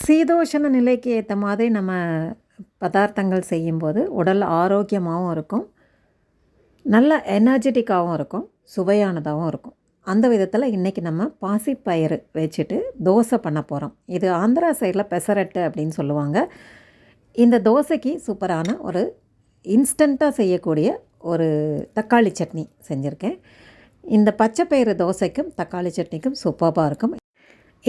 சீதோஷண நிலைக்கு ஏற்ற மாதிரி நம்ம பதார்த்தங்கள் செய்யும்போது உடல் ஆரோக்கியமாகவும் இருக்கும். நல்ல எனர்ஜெட்டிக்காகவும் இருக்கும். சுவையானதாகவும் இருக்கும். அந்த விதத்தில் இன்றைக்கி நம்ம பாசிப்பயிறு வச்சுட்டு தோசை பண்ண போகிறோம் இது ஆந்திரா சைடில் பெசரட்டு அப்படின்னு சொல்லுவாங்க. இந்த தோசைக்கு சூப்பரான ஒரு இன்ஸ்டண்ட்டாக செய்யக்கூடிய ஒரு தக்காளி சட்னி செஞ்சுருக்கேன். இந்த பச்சை பயிறு தோசைக்கும் தக்காளி சட்னிக்கும் சூப்பராக இருக்கும்.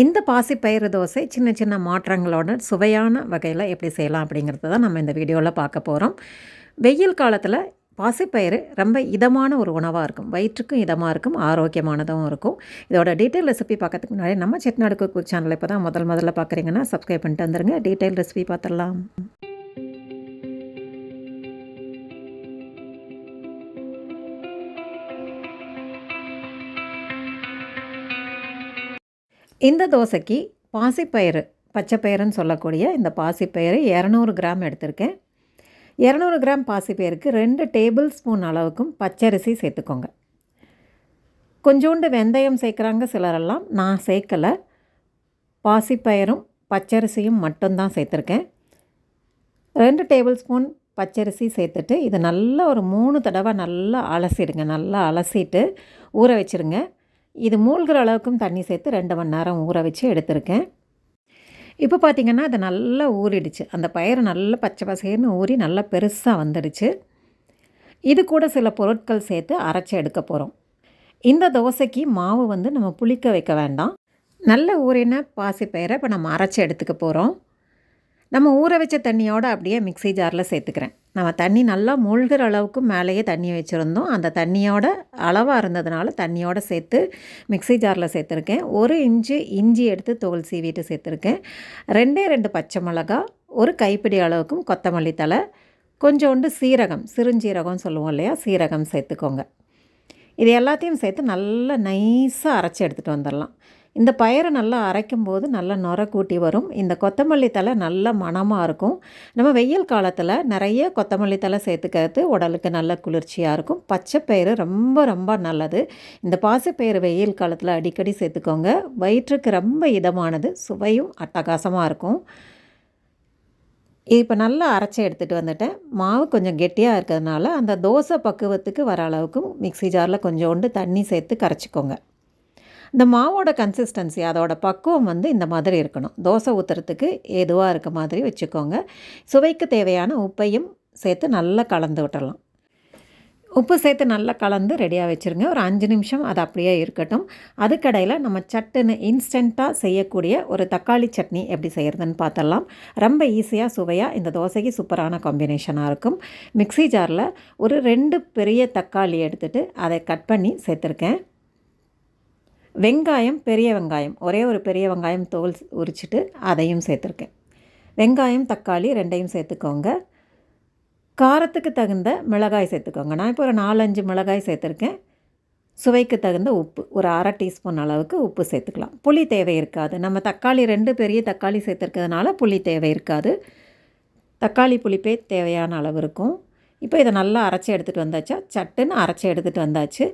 இந்த பாசிப்பயிறு தோசை சின்ன சின்ன மாற்றங்களோட சுவையான வகையில் எப்படி செய்யலாம் அப்படிங்கிறத தான் நம்ம இந்த வீடியோவில் பார்க்க போகிறோம் வெயில் காலத்தில் பாசிப்பயிறு ரொம்ப இதமான ஒரு உணவாக இருக்கும். வயிற்றுக்கும் இதமாக இருக்கும் ஆரோக்கியமானதும் இருக்கும். இதோட டீட்டெயில் ரெசிபி பார்க்கறதுக்கு முன்னாடி நம்ம செட்நாடு குக் சேனல் இப்போ தான் முதல் முதல்ல பார்க்குறீங்கன்னா சப்ஸ்கிரைப் பண்ணிட்டு வந்துருங்க. டீட்டெயில் ரெசிபி பார்த்துடலாம். இந்த தோசைக்கு பாசிப்பயிறு பச்சைப்பயிறுன்னு சொல்லக்கூடிய இந்த பாசிப்பயிறு இரநூறு கிராம் எடுத்திருக்கேன். இரநூறு கிராம் பாசிப்பயிருக்கு ரெண்டு டேபிள் ஸ்பூன் அளவுக்கும் பச்சரிசி சேர்த்துக்கோங்க. கொஞ்சோண்டு வெந்தயம் சேர்க்குறாங்க சிலரெல்லாம். நான் சேர்க்கலை. பாசிப்பயிரும் பச்சரிசியும் மட்டும்தான் சேர்த்துருக்கேன். ரெண்டு டேபிள் ஸ்பூன் பச்சரிசி சேர்த்துட்டு இது நல்லா ஒரு மூணு தடவை நல்லா அலசிடுங்க. நல்லா அலசிட்டு ஊற வச்சுருங்க. இது மூழ்கிற அளவுக்கும் தண்ணி சேர்த்து ரெண்டு மணி நேரம் ஊற வச்சு எடுத்திருக்கேன். இப்போ பார்த்திங்கன்னா அது நல்லா ஊறிடுச்சு. அந்த பயிர் நல்லா பச்சை பசேர்னு ஊறி நல்லா பெருசாக வந்துடுச்சு. இது கூட சில பொருட்கள் சேர்த்து அரைச்சி எடுக்க போகிறோம் இந்த தோசைக்கு மாவு வந்து நம்ம புளிக்க வைக்க வேண்டாம். நல்ல ஊறின பாசிப்பயிரை இப்போ நம்ம அரைச்சி எடுத்துக்க போகிறோம் நம்ம ஊற வச்ச தண்ணியோடு அப்படியே மிக்சி ஜாரில் சேர்த்துக்கிறேன். நம்ம தண்ணி நல்லா மூழ்கிற அளவுக்கு மேலேயே தண்ணி வச்சுருந்தோம். அந்த தண்ணியோட அளவாக இருந்ததுனால தண்ணியோடு சேர்த்து மிக்சி ஜாரில் சேர்த்துருக்கேன். ஒரு இன்ச்சு இஞ்சி எடுத்து தோல் சீவிட்டு சேர்த்துருக்கேன். ரெண்டே ரெண்டு பச்சை மிளகா ஒரு கைப்பிடி அளவுக்கும் கொத்தமல்லி தலை கொஞ்சோண்டு சீரகம் சிறுஞ்சீரகம் சொல்லுவோம் இல்லையா? சீரகம் சேர்த்துக்கோங்க. இது எல்லாத்தையும் சேர்த்து நல்லா நைஸாக அரைச்சி எடுத்துகிட்டு வந்துடலாம். இந்த பயிரை நல்லா அரைக்கும் போது நல்லா நுர கூட்டி வரும். இந்த கொத்தமல்லி தலை நல்ல மணமாக இருக்கும். நம்ம வெயில் காலத்தில் நிறைய கொத்தமல்லி தலை சேர்த்துக்கிறது உடலுக்கு நல்ல குளிர்ச்சியாக இருக்கும். பச்சை பயிறு ரொம்ப ரொம்ப நல்லது. இந்த பாசிப்பயிறு வெயில் காலத்தில் அடிக்கடி சேர்த்துக்கோங்க. வயிற்றுக்கு ரொம்ப இதமானது சுவையும் அட்டகாசமாக இருக்கும். இப்போ நல்லா அரைச்சி எடுத்துகிட்டு வந்துட்டேன். மாவு கொஞ்சம் கெட்டியாக இருக்கிறதுனால அந்த தோசை பக்குவத்துக்கு வர அளவுக்கு மிக்சி ஜாரில் கொஞ்சோண்டு தண்ணி சேர்த்து கரைச்சிக்கோங்க. இந்த மாவோட கன்சிஸ்டன்சி அதோட பக்குவம் வந்து இந்த மாதிரி இருக்கணும். தோசை ஊற்றுறதுக்கு ஏதுவாக இருக்க மாதிரி வச்சுக்கோங்க. சுவைக்கு தேவையான உப்பையும் சேர்த்து நல்லா கலந்து விட்டுறலாம். உப்பு சேர்த்து நல்லா கலந்து ரெடியாக வச்சுருங்க. ஒரு அஞ்சு நிமிஷம் அது அப்படியே இருக்கட்டும். அதுக்கடையில் நம்ம சட்டுன்னு இன்ஸ்டண்ட்டாக செய்யக்கூடிய ஒரு தக்காளி சட்னி எப்படி செய்கிறதுன்னு பார்த்தலாம் ரொம்ப ஈஸியாக சுவையாக இந்த தோசைக்கு சூப்பரான காம்பினேஷனாக இருக்கும். மிக்சி ஜாரில் ஒரு ரெண்டு பெரிய தக்காளி எடுத்துகிட்டு அதை கட் பண்ணி சேர்த்துருக்கேன். வெங்காயம் பெரிய வெங்காயம். ஒரே ஒரு பெரிய வெங்காயம் தோல் உரிச்சிட்டு அதையும் சேர்த்துருக்கேன். வெங்காயம் தக்காளி ரெண்டையும் சேர்த்துக்கோங்க. காரத்துக்கு தகுந்த மிளகாய் சேர்த்துக்கோங்க. நான் இப்போ ஒரு நாலஞ்சு மிளகாய் சேர்த்துருக்கேன். சுவைக்கு தகுந்த உப்பு. ஒரு அரை டீஸ்பூன் அளவுக்கு உப்பு சேர்த்துக்கலாம். புளி தேவை இருக்காது. நம்ம தக்காளி ரெண்டு பெரிய தக்காளி சேர்த்துருக்கிறதுனால புளி தேவை இருக்காது. தக்காளி புளிப்பே தேவையான அளவு இருக்கும். இப்போ இதை நல்லா அரைச்சி எடுத்துகிட்டு வந்தாச்சா? சட்டுன்னு அரைச்சி எடுத்துகிட்டு வந்தாச்சு.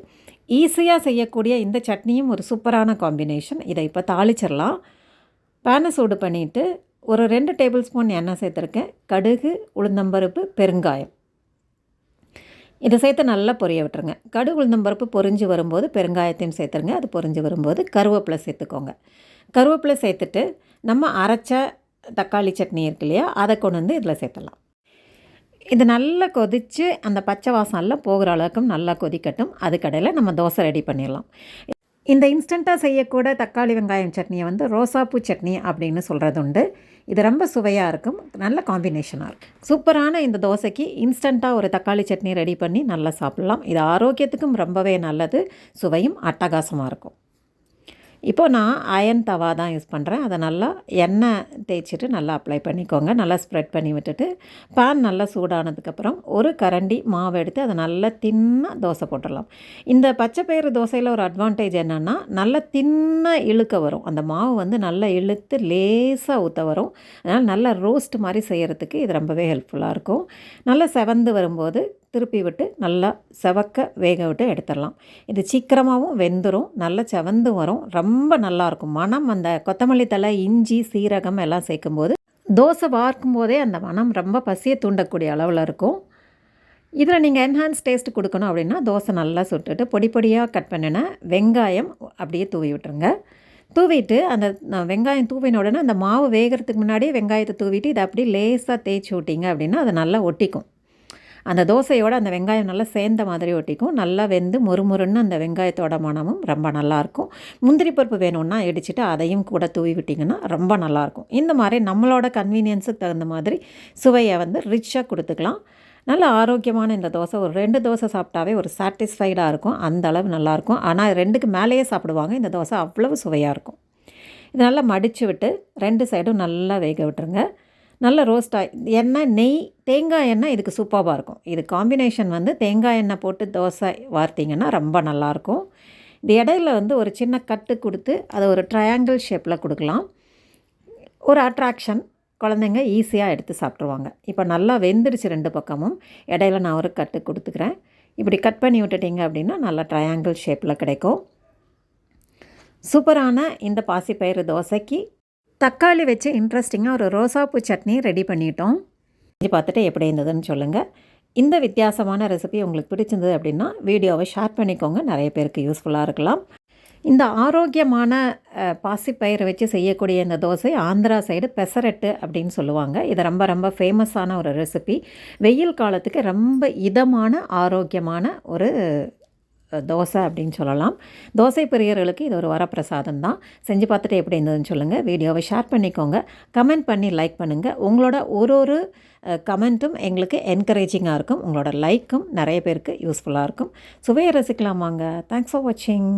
ஈஸியாக செய்யக்கூடிய இந்த சட்னியும் ஒரு சூப்பரான காம்பினேஷன் இதை இப்போ தாளிச்சிடலாம். பேனை சூடு பண்ணிவிட்டு ஒரு ரெண்டு டேபிள் ஸ்பூன் எண்ணெய் சேர்த்துருக்கேன். கடுகு உளுந்தம்பருப்பு பெருங்காயம். இதை சேர்த்து நல்லா பொரிய விட்டுருங்க. கடுகு உளுந்தம்பருப்பு பொரிஞ்சு வரும்போது பெருங்காயத்தையும் சேர்த்துருங்க. அது பொரிஞ்சு வரும்போது கருவேப்பிலை சேர்த்துக்கோங்க. கருவேப்பிலை சேர்த்துட்டு நம்ம அரைச்ச தக்காளி சட்னி இருக்கு இல்லையா? அதை கொண்டு வந்து இதில் சேர்த்துடலாம். இது நல்லா கொதித்து அந்த பச்சை வாசம்லாம் போகிற அளவுக்கும் நல்லா கொதிக்கட்டும். அதுக்கடையில் நம்ம தோசை ரெடி பண்ணிடலாம். இந்த இன்ஸ்டண்ட்டாக செய்யக்கூட தக்காளி வெங்காயம் சட்னியை வந்து ரோசாப்பூ சட்னி அப்படின்னு சொல்கிறது உண்டு இது ரொம்ப சுவையாக இருக்கும். நல்ல காம்பினேஷனாக இருக்கும். சூப்பரான இந்த தோசைக்கு இன்ஸ்டண்ட்டாக ஒரு தக்காளி சட்னி ரெடி பண்ணி நல்லா சாப்பிட்லாம். இது ஆரோக்கியத்துக்கும் ரொம்பவே நல்லது. சுவையும் அட்டகாசமாக இருக்கும். இப்போது நான் அயன் தவா தான் யூஸ் பண்ணுறேன். அதை நல்லா எண்ணெய் தேய்ச்சிட்டு நல்லா அப்ளை பண்ணிக்கோங்க. நல்லா ஸ்ப்ரெட் பண்ணி விட்டுட்டு பேன் நல்லா சூடானதுக்கப்புறம் ஒரு கரண்டி மாவு எடுத்து அதை நல்லா தின்னாக தோசை போட்டுடலாம். இந்த பச்சை பயிறு தோசையில் ஒரு அட்வான்டேஜ் என்னென்னா நல்லா தின்னாக இழுக்க வரும். அந்த மாவு வந்து நல்லா இழுத்து லேசாக ஊற்ற வரும். அதனால் நல்லா ரோஸ்ட் மாதிரி செய்கிறதுக்கு இது ரொம்பவே ஹெல்ப்ஃபுல்லாக இருக்கும். நல்லா செவந்து வரும்போது திருப்பி விட்டு நல்லா செவக்க வேக விட்டு எடுத்துடலாம். இது சீக்கிரமாகவும் வெந்துடும் நல்லா செவந்து வரும். ரொம்ப நல்லாயிருக்கும். மனம் அந்த கொத்தமல்லி தழை இஞ்சி சீரகம் எல்லாம் சேர்க்கும்போது தோசை பார்க்கும் போதே அந்த மனம் ரொம்ப பசியை தூண்டக்கூடிய அளவில் இருக்கும். இதில் நீங்கள் என்ஹான்ஸ் டேஸ்ட் கொடுக்கணும் அப்படின்னா தோசை நல்லா சுட்டுட்டு பொடி பொடியாக கட் பண்ணின வெங்காயம் அப்படியே தூவி விட்டுருங்க. தூவிட்டு அந்த வெங்காயம் தூவின உடனே அந்த மாவு வேகிறதுக்கு முன்னாடியே வெங்காயத்தை தூவிட்டு இதை அப்படியே லேசாக தேய்ச்சி விட்டிங்க அப்படின்னா அது நல்லா ஒட்டிக்கும். அந்த தோசையோட அந்த வெங்காயம் நல்லா சேர்ந்த மாதிரி ஒட்டிக்கும். நல்லா வெந்து முறுமுறுன்னு அந்த வெங்காயத்தோட மணமும் ரொம்ப நல்லாயிருக்கும் முந்திரி பருப்பு வேணும்னா இடிச்சிட்டு அதையும் கூட தூவி விட்டிங்கன்னா ரொம்ப நல்லாயிருக்கும் இந்த மாதிரி நம்மளோட கன்வீனியன்ஸுக்கு தகுந்த மாதிரி சுவையை வந்து ரிச்சாக கொடுத்துக்கலாம். நல்ல ஆரோக்கியமான இந்த தோசை ஒரு ரெண்டு தோசை சாப்பிட்டாவே ஒரு சாட்டிஸ்ஃபைடாக இருக்கும். அந்த அளவு நல்லாயிருக்கும் ஆனால் ரெண்டுக்கு மேலேயே சாப்பிடுவாங்க. இந்த தோசை அவ்வளவு சுவையாக இருக்கும். இது நல்லா மடித்து விட்டு ரெண்டு சைடும் நல்லா வேக விட்டுருங்க. நல்ல ரோஸ்ட் ஆகி எண்ணெய் நெய் தேங்காய் எண்ணெய் இதுக்கு சூப்பராக இருக்கும். இது காம்பினேஷன் வந்து தேங்காய் எண்ணெய் போட்டு தோசை வார்த்திங்கன்னா ரொம்ப நல்லாயிருக்கும் இந்த இடையில வந்து ஒரு சின்ன கட்டு கொடுத்து அதை ஒரு ட்ரையாங்கிள் ஷேப்பில் கொடுக்கலாம். ஒரு அட்ராக்ஷன் குழந்தைங்க ஈஸியாக எடுத்து சாப்பிட்ருவாங்க இப்போ நல்லா வெந்துடுச்சு ரெண்டு பக்கமும். இடையில நான் ஒரு கட்டு கொடுத்துக்கிறேன். இப்படி கட் பண்ணி விட்டுட்டிங்க அப்படின்னா நல்லா ட்ரையாங்கிள் ஷேப்பில் கிடைக்கும். சூப்பரான இந்த பாசிப்பயிறு தோசைக்கு தக்காளி வச்சு இன்ட்ரெஸ்டிங்காக ஒரு ரோசாப்பூ சட்னி ரெடி பண்ணிட்டோம். செஞ்சு பார்த்துட்டு எப்படி இருந்ததுன்னு சொல்லுங்கள் இந்த வித்தியாசமான ரெசிபி உங்களுக்கு பிடிச்சிருந்தது அப்படின்னா வீடியோவை ஷேர் பண்ணிக்கோங்க. நிறைய பேருக்கு யூஸ்ஃபுல்லாக இருக்கலாம். இந்த ஆரோக்கியமான பாசிப்பயிரை வச்சு செய்யக்கூடிய இந்த தோசை ஆந்திரா சைடு பெசரட்டு அப்படின்னு சொல்லுவாங்க. இது ரொம்ப ரொம்ப ஃபேமஸான ஒரு ரெசிபி வெயில் காலத்துக்கு ரொம்ப இதமான ஆரோக்கியமான ஒரு தோசை அப்படின்னு சொல்லலாம். தோசை பிரியர்களுக்கு இது ஒரு வரப்பிரசாதம் தான். செஞ்சு பார்த்துட்டு எப்படி இருந்ததுன்னு சொல்லுங்கள் வீடியோவை ஷேர் பண்ணிக்கோங்க. கமெண்ட் பண்ணி லைக் பண்ணுங்கள் உங்களோட ஒரு ஒரு கமெண்ட்டும் எங்களுக்கு என்கரேஜிங்காக இருக்கும். உங்களோட லைக்கும் நிறைய பேருக்கு யூஸ்ஃபுல்லாக இருக்கும். சுவையை ரசிக்கலாமாங்க தேங்க்ஸ் ஃபார் வாட்சிங்